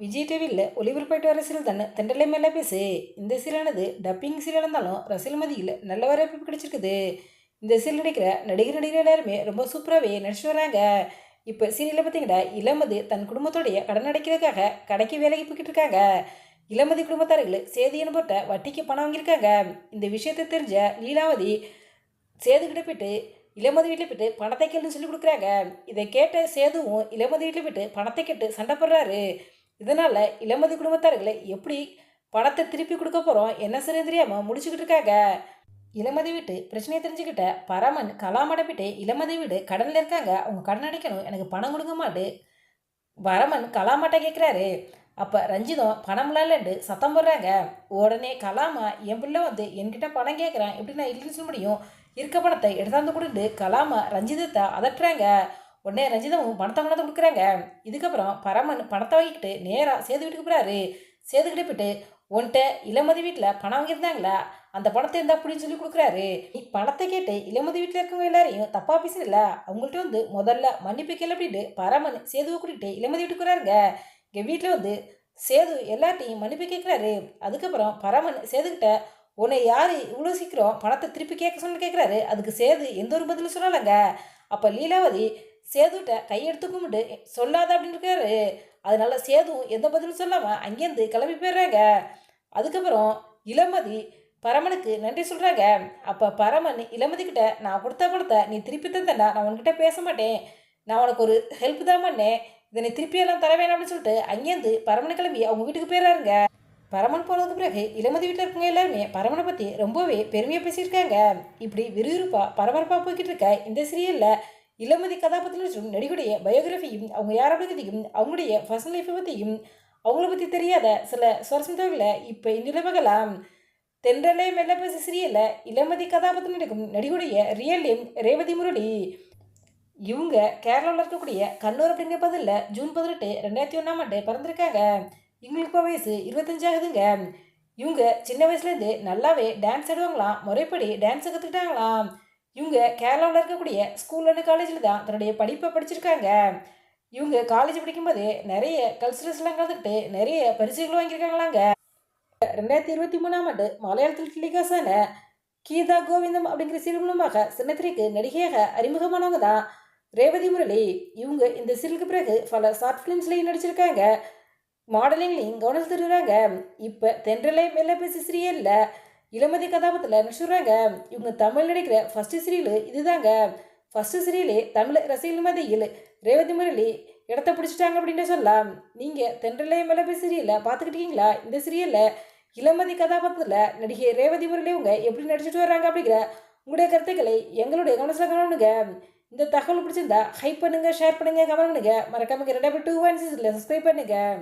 விஜய் டிவியில் ஒளிபரப்பாயிட்டு வர சீரியல் தானே? தெண்டலை மேலே பேசு. இந்த சீரியலானது டப்பிங் சீரியல் இருந்தாலும் ரசிகல் மதியில் நல்ல வரவேற்பு கிடைச்சிருக்குது. இந்த சீரியல் நடிக்கிற நடிகர் நடிகர் எல்லாருமே ரொம்ப சூப்பராகவே நடிச்சிட்டு வராங்க. இப்போ சீரியலில் பார்த்தீங்கன்னா இளமதி தன் குடும்பத்தோடைய கடன் அடைக்கிறதுக்காக கடைக்கு வேலைக்கு போய்கிட்டு இருக்காங்க. இளமதி குடும்பத்தார்கள் சேதின்னு போட்ட வட்டிக்கு பணம் வாங்கியிருக்காங்க. இந்த விஷயத்தை தெரிஞ்ச லீலாவதி சேதுக்கிட்ட போயிட்டு இளமதி வீட்டில் போயிட்டு பணத்தை கேளுன்னு சொல்லி கொடுக்குறாங்க. இதை கேட்ட சேதுவும் இளமதி வீட்டில் போயிட்டு பணத்தை கேட்டு சண்டை போடுறாரு. இதனால் இளமதி குடும்பத்தார்களை எப்படி பணத்தை திருப்பி கொடுக்க போகிறோம் என்ன சரின்னு தெரியாமல் முடிச்சுக்கிட்டு இருக்காங்க. இளமதி வீட்டு பிரச்சனையை தெரிஞ்சுக்கிட்ட பரமன் கலாம் அடைப்பிட்டு இளமதி வீடு கடனில் இருக்காங்க. அவங்க கடன் அடைக்கணும். எனக்கு பணம் கொடுக்க மாட்டு வரமன் கலாமாட்ட கேட்குறாரு அப்போ ரஞ்சிதம் பணம் இல்லைண்டு சத்தம் போடுறாங்க. உடனே கலாமா என் பிள்ளை வந்து என்கிட்ட பணம் கேட்குறான் எப்படி நான் இல்லைன்னு சொல்ல முடியும்? இருக்க பணத்தை எடுத்தாந்து கொடுத்து கலாமா ரஞ்சிதத்தை அதட்டுறாங்க. உடனே ரஞ்சிதமும் பணத்தை கொண்டாந்து கொடுக்குறாங்க. இதுக்கப்புறம் பரமன் பணத்தை வாங்கிக்கிட்டு நேராக சேது வீட்டுக்கு போகிறாரு சேதுக்கிட்ட போயிட்டு உன்கிட்ட இளமதி வீட்டில் பணம் வாங்கியிருந்தாங்களா? அந்த பணத்தை இருந்தா அப்படின்னு சொல்லி கொடுக்குறாரு. நீ பணத்தை கேட்டு இளமதி வீட்டில் இருக்கவங்க எல்லாரையும் தப்பா இல்லை அவங்கள்ட்ட வந்து முதல்ல மன்னிப்பு கேள்வி அப்படின்ட்டு பரமன் சேதுவை கூட்டிகிட்டு இளமதி வீட்டுக்கு வராருங்க. இங்கே வீட்டில் வந்து சேது எல்லார்ட்டையும் மன்னிப்பு கேட்குறாரு அதுக்கப்புறம் பரமன் சேதுக்கிட்ட உன்னை யார் இவ்வளோ சீக்கிரம் பணத்தை திருப்பி கேட்க சொன்னு கேட்குறாரு அதுக்கு சேது எந்த ஒரு பதிலும் சொல்லலைங்க அப்போ லீலாவதி சேதுகிட்ட கையெடுத்து கும்பிட்டு சொல்லாத அப்படின்னு இருக்காரு. அதனால சேதுவும் எந்த பதிலும் சொல்லாமல் அங்கேருந்து கிளம்பி போயிடுறாங்க. அதுக்கப்புறம் இளமதி பரமனுக்கு நன்றி சொல்கிறாங்க அப்போ பரமன் இளமதி கிட்ட நான் கொடுத்த பணத்தை நீ திருப்பி தந்தேன்னா நான் உன்கிட்ட பேச மாட்டேன். நான் உனக்கு ஒரு ஹெல்ப் தான் பண்ணேன். இதை நீ திருப்பி எல்லாம் தர வேணாம் அப்படின்னு சொல்லிட்டு அங்கேருந்து பரமனை கிளம்பி அவங்க வீட்டுக்கு போயிடுறாருங்க. பரமன் போனதுக்கு பிறகு இளமதி வீட்டில் இருக்கவங்க எல்லாருமே பரமனை பற்றி ரொம்பவே பெருமையாக பேசியிருக்காங்க. இப்படி விறுவிறுப்பாக பரபரப்பாக போய்கிட்டு இருக்க இந்த சீரியலில் இளமதி கதாபாத்திரம் நடிகுடைய பயோகிராஃபியும் அவங்க யாரோட பற்றியும் அவங்களுடைய பர்சனல் லைஃப்பை பற்றியும் அவங்கள பற்றி தெரியாத சில சுவாரஸ்யம் தகவலை இப்போ நிலவகலாம் தென்றலே மெல்ல பேச சிறியல இளமதி கதாபாத்திரம் நடிக்கும் நடிகுடைய ரியல் நேம் ரேவதி முரளி. இவங்க கேரளாவில் இருக்கக்கூடிய கண்ணூர் அப்படிங்கிற பதில் ஜூன் பதினெட்டு ரெண்டாயிரத்தி ஒன்றாம் ஆண்டு பிறந்திருக்காங்க. இவங்களுக்கு இப்போ வயசு இருபத்தஞ்சாகுதுங்க இவங்க சின்ன வயசுலேருந்து நல்லாவே டான்ஸ் ஆடுவாங்களாம். முறைப்படி டான்ஸ் கற்றுக்கிட்டாங்களாம் இவங்க கேரளாவில் இருக்கக்கூடிய ஸ்கூலில் காலேஜில் தான் தன்னுடைய படிப்பை படிச்சிருக்காங்க. இவங்க காலேஜ் படிக்கும்போது நிறைய கல்ச்சுரல்ஸ்லாம் கலந்துக்கிட்டு நிறைய பரிசுகள் வாங்கியிருக்காங்களாங்க. ரெண்டாயிரத்தி இருபத்தி மூணாம் ஆண்டு மலையாளத்தில் டெலிகாஸான கீதா கோவிந்தம் அப்படிங்கிற சிறு மூலமாக சின்னத்திரைக்கு நடிகையாக அறிமுகமானவங்க தான் ரேவதி முரளி. இவங்க இந்த சிறுக்கு பிறகு பல ஷார்ட் ஃபிலிம்ஸ்லையும் நடிச்சிருக்காங்க. மாடலிங்லையும் கவனம் தருகிறாங்க இப்போ தென்றலை மெல்ல பேசி இல்லை இளமதி கதாபாத்திரத்தில் நடிச்சுடுறாங்க இவங்க தமிழ் நடிக்கிற ஃபஸ்ட்டு சீரியல் இதுதாங்க. ஃபஸ்ட்டு சீரியலே தமிழ் ரசிகர்கள் மத்தியில் ரேவதி முரளி இடத்த பிடிச்சிட்டாங்க அப்படின்னு சொல்லலாம். நீங்கள் தென்றலை மலபி சீரியலில் பார்த்துக்கிட்டீங்களா? இந்த சீரியலில் இளமதி கதாபாத்திரத்தில் நடிகை ரேவதி முரளி இவங்க எப்படி நடிச்சிட்டு வராங்க அப்படிங்கிற உங்களுடைய கருத்துக்களை எங்களுடைய கவனத்தில் கவனிங்க இந்த தகவல் பிடிச்சிருந்தா ஹைப் பண்ணுங்கள் ஷேர் பண்ணுங்கள் கமெண்ட் பண்ணுங்கள் மறக்காமல் ரெண்டாயிரத்தி டூ ஒன் சிக்ஸில் சப்ஸ்கிரைப் பண்ணுங்கள்